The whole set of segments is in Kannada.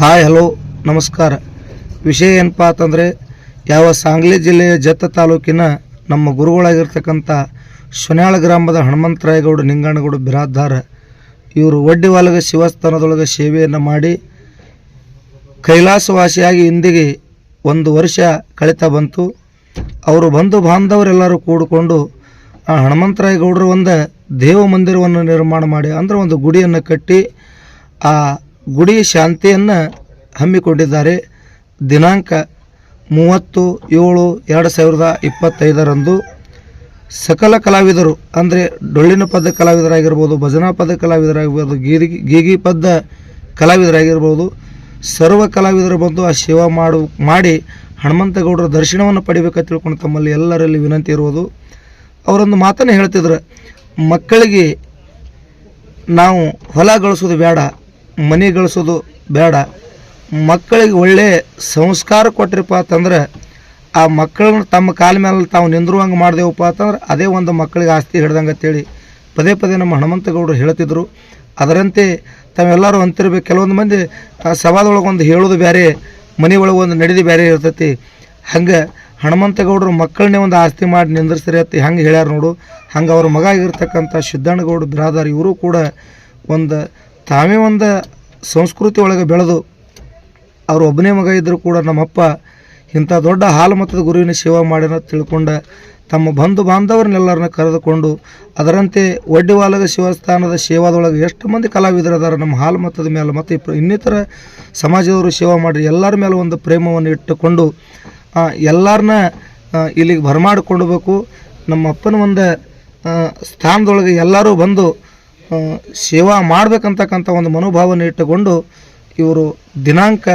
ಹಾಯ್, ಹಲೋ, ನಮಸ್ಕಾರ. ವಿಷಯ ಏನಪ್ಪ ಅಂತಂದರೆ, ಯಾವ ಸಾಂಗ್ಲಿ ಜಿಲ್ಲೆಯ ಜತ್ತ ತಾಲೂಕಿನ ನಮ್ಮ ಗುರುಗಳಾಗಿರ್ತಕ್ಕಂಥ ಸೊನ್ಯಾಳ ಗ್ರಾಮದ ಹನುಮಂತರಾಯಗೌಡ ನಿಂಗಣ್ಣಗೌಡ ಬಿರಾದ್ದಾರ ಇವರು ಒಡ್ಡಿವಾಲಗ ಶಿವಸ್ಥಾನದೊಳಗೆ ಸೇವೆಯನ್ನು ಮಾಡಿ ಕೈಲಾಸವಾಸಿಯಾಗಿ ಇಂದಿಗೆ ಒಂದು ವರ್ಷ ಕಳೀತಾ ಬಂತು. ಅವರು ಬಂಧು ಬಾಂಧವರೆಲ್ಲರೂ ಕೂಡಿಕೊಂಡು ಆ ಹನುಮಂತರಾಯಗೌಡರು ಒಂದು ದೇವ ಮಂದಿರವನ್ನು ನಿರ್ಮಾಣ ಮಾಡಿ, ಅಂದರೆ ಒಂದು ಗುಡಿಯನ್ನು ಕಟ್ಟಿ ಆ ಗುಡಿ ಶಾಂತಿಯನ್ನು ಹಮ್ಮಿಕೊಂಡಿದ್ದಾರೆ. ದಿನಾಂಕ ಮೂವತ್ತು ಏಳು ಎರಡು ಸಾವಿರದ ಇಪ್ಪತ್ತೈದರಂದು ಸಕಲ ಕಲಾವಿದರು, ಅಂದರೆ ಡೊಳ್ಳಿನ ಪದ ಕಲಾವಿದರಾಗಿರ್ಬೋದು, ಭಜನಾ ಪದ ಕಲಾವಿದರಾಗಿರ್ಬೋದು, ಗೀರಿ ಗೀಗಿ ಪದ ಕಲಾವಿದರಾಗಿರ್ಬೋದು, ಸರ್ವ ಕಲಾವಿದರು ಬಂದು ಆ ಸೇವಾ ಮಾಡು ಮಾಡಿ ಹನುಮಂತಗೌಡರ ದರ್ಶನವನ್ನು ಪಡಿಬೇಕಂತ ತಿಳ್ಕೊಂಡು ತಮ್ಮಲ್ಲಿ ಎಲ್ಲರಲ್ಲಿ ವಿನಂತಿ ಇರುವುದು. ಅವರೊಂದು ಮಾತನ್ನು ಹೇಳ್ತಿದ್ರು, ಮಕ್ಕಳಿಗೆ ನಾವು ಹೊಲ ಗಳಿಸೋದು ಬೇಡ ಮನೆ ಗಳಿಸೋದು ಬೇಡ. ಮಕ್ಕಳಿಗೆ ಒಳ್ಳೆ ಸಂಸ್ಕಾರ ಕೊಟ್ಟಿರಪ್ಪ ಅಂತಂದ್ರೆ, ಆ ಮಕ್ಕಳನ್ನ ತಮ್ಮ ಕಾಲ ಮೇಲೆ ತಾವು ನಿಂದ್ರುವಂಗೆ ಮಾಡಿದೆವಪ್ಪ ಅಂತಂದ್ರೆ, ಅದೇ ಒಂದು ಮಕ್ಕಳಿಗೆ ಆಸ್ತಿ ಹಿಡ್ದಂಗೆ ಅಂತೇಳಿ ಪದೇ ಪದೇ ನಮ್ಮ ಹನುಮಂತಗೌಡರು ಹೇಳ್ತಿದ್ರು. ಅದರಂತೆ ತಾವೆಲ್ಲರೂ ಅಂತಿರ್ಬೇಕು. ಕೆಲವೊಂದು ಮಂದಿ ಒಂದು ಹೇಳೋದು ಬೇರೆ, ಮನೆ ಒಂದು ನಡೆದಿ ಬೇರೆ ಇರ್ತೈತಿ. ಹಂಗೆ ಹನುಮಂತಗೌಡರು ಮಕ್ಕಳನ್ನೇ ಒಂದು ಆಸ್ತಿ ಮಾಡಿ ನಿಂದಿರ್ಸ್ರಿ ಅತ್ತಿ ಹಂಗೆ ಹೇಳ್ಯಾರ ನೋಡು. ಹಂಗೆ ಅವ್ರ ಮಗ ಆಗಿರ್ತಕ್ಕಂಥ ಸಿದ್ದಣ್ಣಗೌಡ ಬಿರಾದಾರ್ ಇವರು ಕೂಡ ಒಂದು ತಾವೇ ಒಂದು ಸಂಸ್ಕೃತಿ ಒಳಗೆ ಬೆಳೆದು ಅವರು ಒಬ್ಬನೇ ಮಗ ಇದ್ದರೂ ಕೂಡ ನಮ್ಮಪ್ಪ ಇಂಥ ದೊಡ್ಡ ಹಾಲು ಮತದ ಗುರುವಿನ ಸೇವಾ ಮಾಡ್ಯಾನ ತಿಳ್ಕೊಂಡ ತಮ್ಮ ಬಂಧು ಬಾಂಧವರನ್ನೆಲ್ಲರನ್ನ ಕರೆದುಕೊಂಡು ಅದರಂತೆ ಒಡ್ಡಿವಾಲದ ಶಿವಸ್ಥಾನದ ಸೇವಾದೊಳಗೆ ಎಷ್ಟು ಮಂದಿ ಕಲಾವಿದರು ಅದಾರ, ನಮ್ಮ ಹಾಲು ಮತದ ಮೇಲೆ ಮತ್ತು ಇಪ್ಪ- ಇನ್ನಿತರ ಸಮಾಜದವರು ಸೇವಾ ಮಾಡಿ ಎಲ್ಲರ ಮೇಲೆ ಒಂದು ಪ್ರೇಮವನ್ನು ಇಟ್ಟುಕೊಂಡು ಎಲ್ಲರನ್ನ ಇಲ್ಲಿಗೆ ಬರಮಾಡಿಕೊಂಡಬೇಕು ನಮ್ಮ ಅಪ್ಪನ ಒಂದು ಸ್ಥಾನದೊಳಗೆ ಎಲ್ಲರೂ ಬಂದು ಸೇವಾ ಮಾಡಬೇಕಂತಕ್ಕಂಥ ಒಂದು ಮನೋಭಾವನೆ ಇಟ್ಟುಕೊಂಡು ಇವರು ದಿನಾಂಕ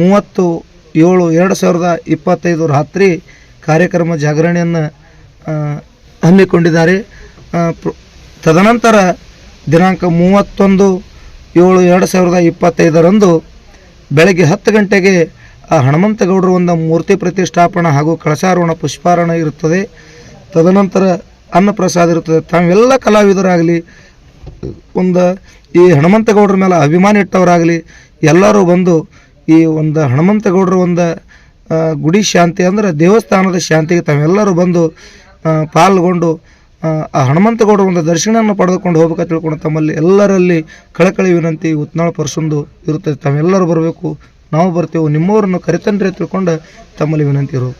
ಮೂವತ್ತು ಏಳು ಎರಡು ಸಾವಿರದ ಇಪ್ಪತ್ತೈದು ರಾತ್ರಿ ಕಾರ್ಯಕ್ರಮ ಜಾಗರಣೆಯನ್ನು ಹಮ್ಮಿಕೊಂಡಿದ್ದಾರೆ. ತದನಂತರ ದಿನಾಂಕ ಮೂವತ್ತೊಂದು ಏಳು ಎರಡು ಸಾವಿರದ ಇಪ್ಪತ್ತೈದರಂದು ಬೆಳಗ್ಗೆ ಹತ್ತು ಗಂಟೆಗೆ ಆ ಹನುಮಂತಗೌಡರು ಒಂದು ಮೂರ್ತಿ ಪ್ರತಿಷ್ಠಾಪನೆ ಹಾಗೂ ಕಳಶಾರೋಹಣ ಪುಷ್ಪಾರೋಹಣ ಇರುತ್ತದೆ. ತದನಂತರ ಅನ್ನಪ್ರಸಾದ ಇರುತ್ತದೆ. ತಾವೆಲ್ಲ ಕಲಾವಿದರಾಗಲಿ ಒಂದು ಈ ಹನುಮಂತಗೌಡರ ಮೇಲೆ ಅಭಿಮಾನ ಇಟ್ಟವರಾಗಲಿ ಎಲ್ಲರೂ ಬಂದು ಈ ಒಂದು ಹನುಮಂತಗೌಡರ ಒಂದು ಗುಡಿ ಶಾಂತಿ ಅಂದರೆ ದೇವಸ್ಥಾನದ ಶಾಂತಿಗೆ ತಾವೆಲ್ಲರೂ ಬಂದು ಪಾಲ್ಗೊಂಡು ಆ, ಹನುಮಂತಗೌಡರ ಒಂದು ದರ್ಶನವನ್ನು ಪಡೆದುಕೊಂಡು ಹೋಗ್ಬೇಕಂತ ತಿಳ್ಕೊಂಡು ತಮ್ಮಲ್ಲಿ ಎಲ್ಲರಲ್ಲಿ ಕಳಕಳಿ ವಿನಂತಿ ಉತ್ನಾಳ ಪರ್ಸೊಂದು ಇರುತ್ತದೆ ತಾವೆಲ್ಲರೂ ಬರಬೇಕು ನಾವು ಬರ್ತೇವೆ ನಿಮ್ಮವರನ್ನು ಕರೆತನ್ರಿ ತಿಳ್ಕೊಂಡು ತಮ್ಮಲ್ಲಿ ವಿನಂತಿ ಇರೋದು.